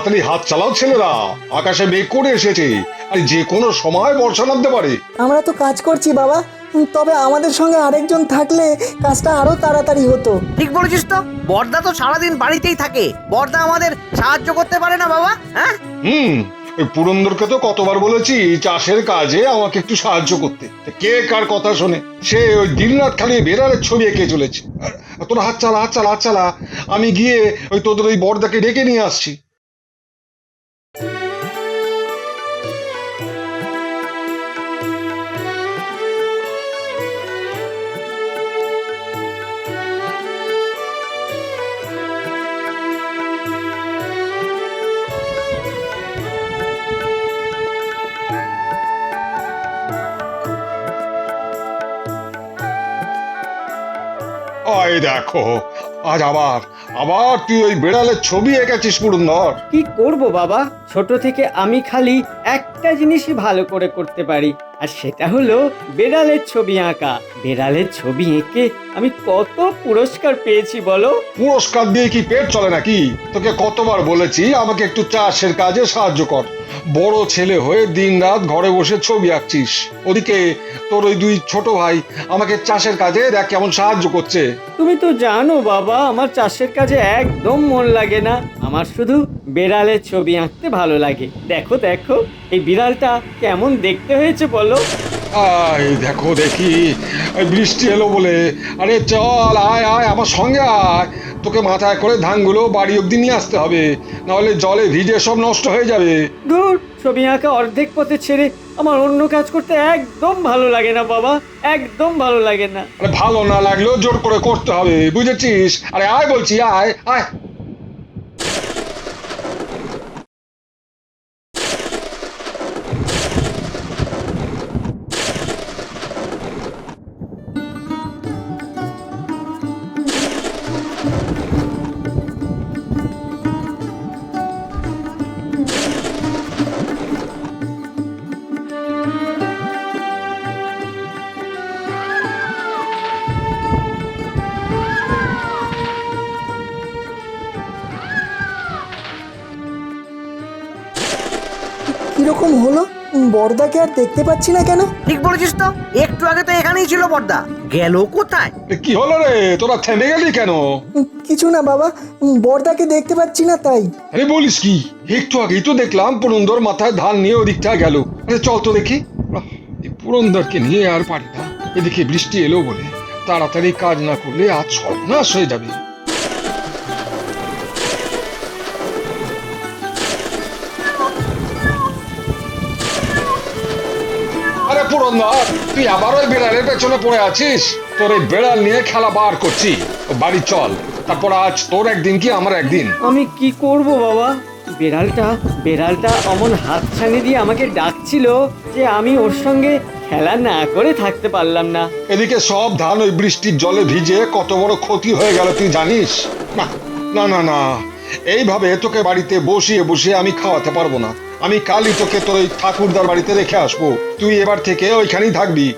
তাড়াতাড়ি হাত চালাও ছেলেরা। আকাশে মেঘ করে এসেছে। আর যে কোনো সময় বর্ষা নামতে পারে। আমরা তো কাজ করছি বাবা। তবে আমাদের সঙ্গে আরেকজন থাকলে কাজটা আরও তাড়াতাড়ি হতো। ঠিক বলেছিস তো। বর্দা তো সারাদিন বাড়িতেই থাকে। বর্দা আমাদের সাহায্য করতে পারে না বাবা। হ্যাঁ? হুম ওই পুরন্দরকে তো কতবার বলেছি চাষের কাজে আমাকে একটু সাহায্য করতে। তা কে কার কথা শোনে? সে ওই দিনরাত খালি বেড়ালের ছবি এঁকে চলেছে। আর তোরা হাত চালা হাত চালা হাত চালা। আমি গিয়ে ওই তোদের ওই বর্দাকে ডেকে নিয়ে আসছি। ওই দেখো আজ আবার আবার তুই ওই বেড়ালের ছবি এঁকেছিস পুরন্দর কি করব বাবা? ছোট থেকে আমি খালি একটা জিনিসই ভালো করে করতে পারি আর সেটা হলো বেড়ালের ছবি আঁকা। বেড়ালের ছবি এঁকে আমি কত পুরস্কার পেয়েছি বলো? পুরস্কার দিয়ে কি পেট চলে নাকি? তোকে কতবার বলেছি আমাকে একটু চাষের কাজে সাহায্য কর। বড় ছেলে হয়ে দিন রাত ঘরে বসে ছবি আঁকছিস। ওদিকে তোর ওই দুই ছোট ভাই আমাকে চাষের কাজে দেখ কেমন সাহায্য করছে। তুমি তো জানো বাবা, আমার চাষের কাজে একদম মন লাগে না। আমার শুধু বেড়ালের ছবি আঁকতে ভালো লাগে। দেখো দেখো, এই বিড়ালটা কেমন দেখতে হয়েছে বলো। আয় দেখো দেখি। বৃষ্টি এলো বলে। আরে চল আয় আয় আমার সঙ্গে আয়। তোকে মাথায় করে ধানগুলো বাড়ি অব্দি নিয়ে আসতে হবে। নাহলে জলে ভিজে সব নষ্ট হয়ে যাবে। দূর ছবি আঁকা অর্ধেক পথে ছেড়ে আমার অন্য কাজ করতে একদম ভালো লাগে না বাবা একদম ভালো লাগে না। আরে ভালো না লাগলেও জোর করে করতে হবে বুঝেছিস? আরে আয় বলছি আয় আয়। কীরকম হলো? উম, বড়দাকে আর দেখতে পাচ্ছি না কেন? ঠিক বলেছিস তো। একটু আগে তো এখানেই ছিল বর্দা গেল কোথায়? কি হলো রে? তোরা থেমে গেলি কেন? কিছু না বাবা। উম, বড়দাকে দেখতে পাচ্ছি না তাই। আরে বলিস কি? একটু আগেই তো দেখলাম পুরন্দর মাথায় ধান নিয়ে ওদিকটা গেল। আরে চল তো দেখি। এই পুরন্দরকে নিয়ে আর পারি না। এদিকে বৃষ্টি এলো বলে। তাড়াতাড়ি কাজ না করলে আজ সর্বনাশ হয়ে যাবে। পুরন্দর তুই আবার ওই বেড়ালের পেছনে পড়ে আছিস? তোর এই বেড়াল নিয়ে খেলা বার করছি। বাড়ি চল। তারপর আজ তোর একদিন কি আমার একদিন? আমি কি করব বাবা? বেড়ালটা বেড়ালটা অমন হাত ছানি দিয়ে আমাকে ডাকছিল যে আমি ওর সঙ্গে খেলা না করে থাকতে পারলাম না। এদিকে সব ধান ওই বৃষ্টির জলে ভিজে কত বড় ক্ষতি হয়ে গেল তুই জানিস? না না না না। এইভাবে তোকে বাড়িতে বসিয়ে বসিয়ে আমি খাওয়াতে পারব না। আমি কালই তোকে তোর ওই ঠাকুরদার বাড়িতে রেখে আসব। তুই এবার থেকে ওইখানেই থাকবি।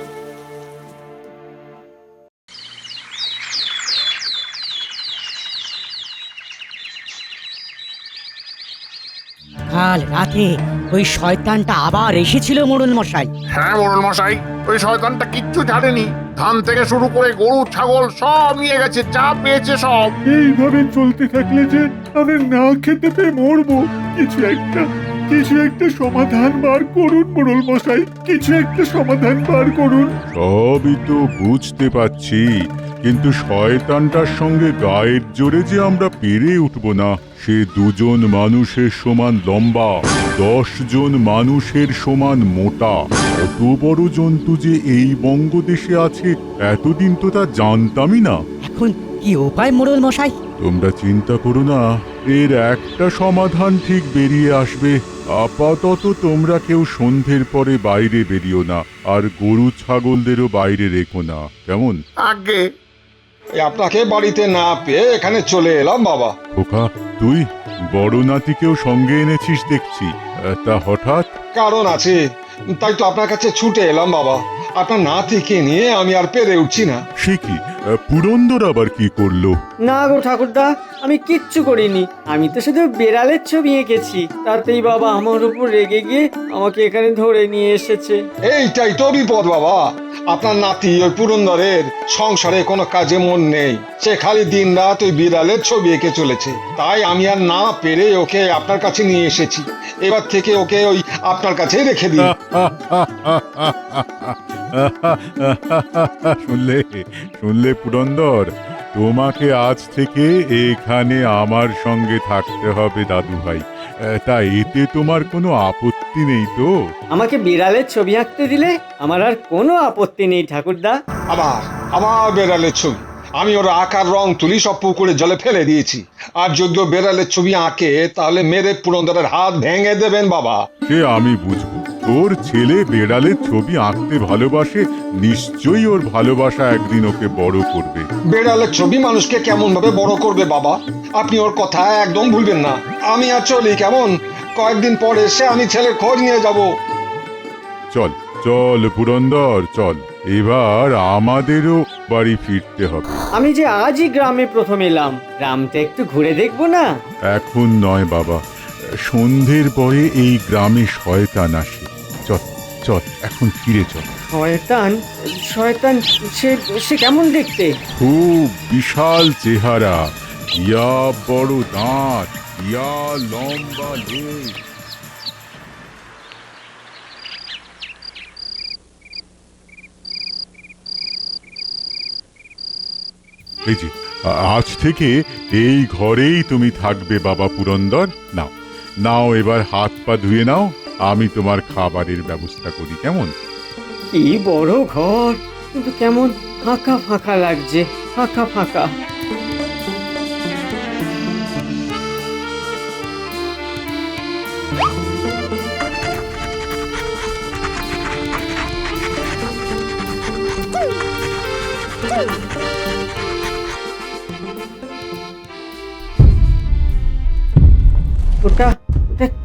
কাল রাতে ওই শয়তানটা আবার এসেছিল মোড়ল মশাই। হ্যাঁ মোড়ল মশাই ওই শয়তানটা কিচ্ছু ছাড়েনি ধান থেকে শুরু করে গরু ছাগল সব নিয়ে গেছে চা পেয়েছে সব। এইভাবে চলতে থাকলে যে আমি না খেতে পেয়ে মরবো। কিছু একটা কিছু একটা সমাধান বার করুন মোড়ল মশাই কিছু একটা সমাধান বার করুন। সবই তো বুঝতে পারছি কিন্তু শয়তানটার সঙ্গে গায়ের জোরে যে আমরা পেরে উঠব না সে দুজন মানুষের সমান লম্বা দশ জন মানুষের সমান মোটা। কত বড় জন্তু যে এই বঙ্গদেশে আছে এতদিন তো তা জানতামই না। এখন কি উপায় মোড়ল মশাই? তোমরা চিন্তা করো না এর একটা সমাধান ঠিক বেরিয়ে আসবে। আপাতত তোমরা কেউ সন্ধ্যের পরে বাইরে বেরিও না আর গরু ছাগলদেরও বাইরে রেখো না। কেমন? আগে আপনাকে বাড়িতে না পেয়ে এখানে চলে এলাম বাবা। খোকা তুই বড় নাতিকেও সঙ্গে এনেছিস দেখছি। তা হঠাৎ? কারণ আছে তাই তো আপনার কাছে ছুটে এলাম বাবা। আপনার নাতিকে নিয়ে আমি আর পেরে উঠছি না। সে কি? আহ, পুরন্দর আবার কি করল? না গো ঠাকুরদা আমি কিচ্ছু করিনি। আমি তো শুধু বেড়ালের ছবি এঁকেছি। তাতেই বাবা আমার উপর রেগে গিয়ে আমাকে এখানে ধরে নিয়ে এসেছে। এইটাই তো বিপদ বাবা। আপনার নাতি ওই পুরন্দরের সংসারে কোনো কাজে মন নেই। সে খালি দিন রাত ওই বিড়ালের ছবি এঁকে চলেছে। তাই আমি আর না পেরে ওকে আপনার কাছে নিয়ে এসেছি। এবার থেকে ওকে ওই আপনার কাছেই রেখে দিই শুনলে শুনলে পুরন্দর। তোমাকে আজ থেকে এখানে আমার সঙ্গে থাকতে হবে দাদু ভাই তা এতে তোমার কোনো আপত্তি নেই তো? আমাকে বিড়ালের ছবি আঁকতে দিলে আমার আর কোনো আপত্তি নেই ঠাকুরদা। আবার আবার বেড়ালের ছবি। আমি ওর আকার রং তুলি সব পুকুরে জলে ফেলে দিয়েছি। আর যদি ও বেড়ালের ছবি আঁকে তাহলে মেরে পুরন্দরের হাত ভেঙে দেবেন বাবা। সে আমি বুঝব। তোর ছেলে বেড়ালের ছবি আঁকতে ভালোবাসে নিশ্চয়ই ওর ভালোবাসা একদিন ওকে বড় করবে। বেড়ালের ছবি মানুষকে কেমন ভাবে বড় করবে বাবা? আপনি ওর কথা একদম ভুলবেন না। আমি আর চলি কেমন? কয়েকদিন পরে এসে আমি ছেলের খোঁজ নিয়ে যাব। চল চল পুরন্দর চল। এবার আমাদেরও বাড়ি ফিরতে হবে। আমি যে আজই গ্রামে প্রথম এলাম গ্রামটা একটু ঘুরে দেখব না? এখন নয় বাবা। সন্ধ্যের পরে এই গ্রামে শয়তান আসে। চল চল এখন ফিরে চল। শয়তান শয়তান সে সে কেমন দেখতে? খুব বিশাল চেহারা ইয়া বড় দাঁত ইয়া লম্বা লেজ। এই যে আজ থেকে এই ঘরেই তুমি থাকবে বাবা পুরন্দর। নাও নাও এবার হাত পা ধুয়ে নাও। আমি তোমার খাবারের ব্যবস্থা করি, কেমন? কি বড় ঘর! কিন্তু কেমন ফাঁকা ফাঁকা লাগছে, ফাঁকা ফাঁকা। ওটা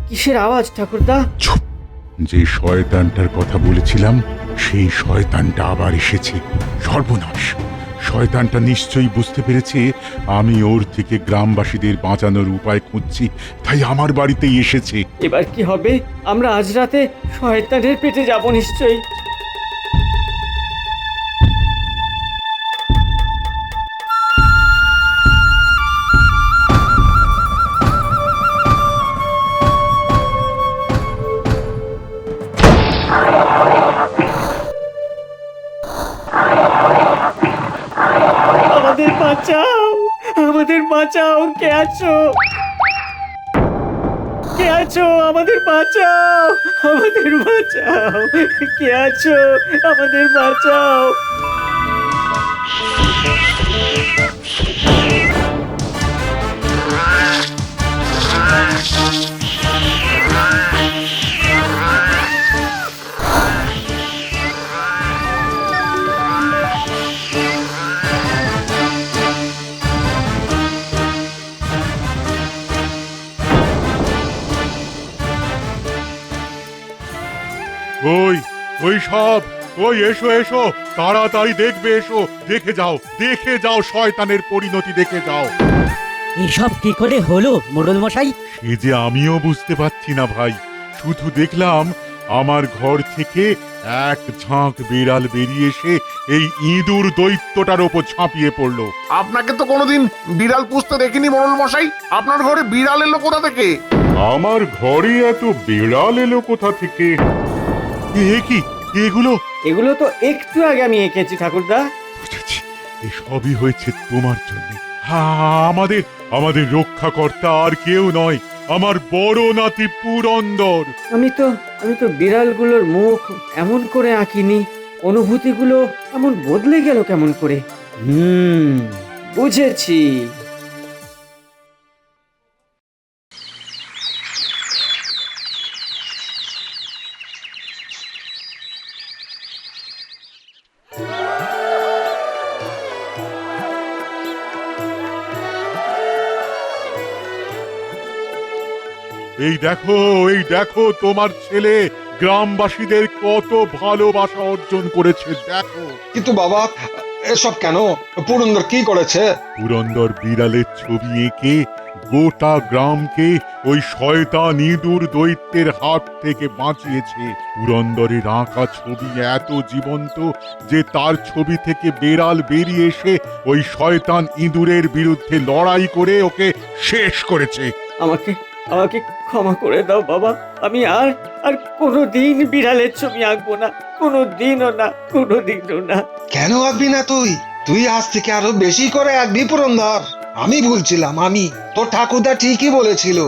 কিসের আওয়াজ ঠাকুরদা? চুপ যে শয়তানটার কথা বলেছিলাম সেই শয়তানটা আবার এসেছে। সর্বনাশ! শয়তানটা নিশ্চয়ই বুঝতে পেরেছে আমি ওর থেকে গ্রামবাসীদের বাঁচানোর উপায় খুঁজছি তাই আমার বাড়িতেই এসেছে। এবার কি হবে? আমরা আজ রাতে শয়তানের পেটে যাব নিশ্চয়ই। কে আছো? কে আছো? আমাদের বাঁচাও আমাদের বাঁচাও। কে আছো? আমাদের বাঁচাও। ওই ওই সব ওই এসো এসো তাড়াতাড়ি দেখবে এসো দেখে যাও দেখে যাও শয়তানের পরিণতি দেখে যাও। এসব কি করে হলো মোড়ল মশাই? সে যে আমিও বুঝতে পারছি না ভাই। শুধু দেখলাম আমার ঘর থেকে এক ঝাঁক বিড়াল বেরিয়ে এসে এই ইঁদুর দৈত্যটার ওপর ঝাঁপিয়ে পড়ল। আপনাকে তো কোনোদিন বিড়াল পুষতে দেখিনি মোড়ল মশাই। আপনার ঘরে বিড়াল এলো কোথা থেকে? আমার ঘরে এত বিড়াল এলো কোথা থেকে? এ কি? এগুলো? এগুলো তো একটু আগে আমি এঁকেছি ঠাকুরদা। বুঝেছি। এসবই হয়েছে তোমার জন্য। আমাদের আমাদের রক্ষাকর্তা আর কেউ নয়। আমার বড় নাতি পুরন্দর। আমি তো আমি তো বিড়ালগুলোর মুখ এমন করে আঁকিনি। অনুভূতিগুলো এমন বদলে গেল কেমন করে? হুম বুঝেছি। এই দেখো এই দেখো তোমার ছেলে। গ্রামবাসীদের কত ভালোবাসা অর্জন করেছে দেখো। কিন্তু বাবা এসব কেন? পুরন্দর কি করেছে? পুরন্দর বিড়ালের ছবি এঁকে গোটা গ্রামকে ওই শয়তান ইঁদুর দৈত্যের হাত থেকে বাঁচিয়েছে। পুরন্দরের আঁকা ছবি এত জীবন্ত যে তার ছবি থেকে বেড়াল বেরিয়ে এসে ওই শয়তান ইঁদুরের বিরুদ্ধে লড়াই করে ওকে শেষ করেছে। আমাকে আমাকে ক্ষমা করে দাও বাবা। আমি আর আর কোনো দিন বিড়ালের ছবি আঁকবো না। কোনো দিনও না কোনো দিনও না। কেন আঁকবি না তুই? তুই আজ থেকে আরও বেশি করে আঁকবি পুরন্দর আমি বলছিলাম আমি। তোর ঠাকুরদা ঠিকই বলেছিল,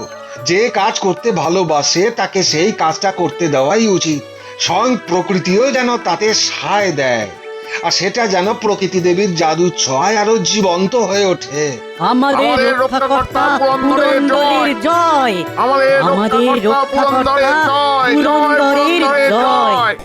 যে কাজ করতে ভালোবাসে তাকে সেই কাজটা করতে দেওয়াই উচিত। স্বয়ং প্রকৃতিও যেন তাতে সায় দেয়। আর সেটা যেন প্রকৃতি দেবীর জাদু ছয় আরও জীবন্ত হয়ে ওঠে। আমাদের রক্ষাকর্তা পুরন্দরের জয়। আমাদের রক্ষাকর্তা পুরন্দরের। জয়।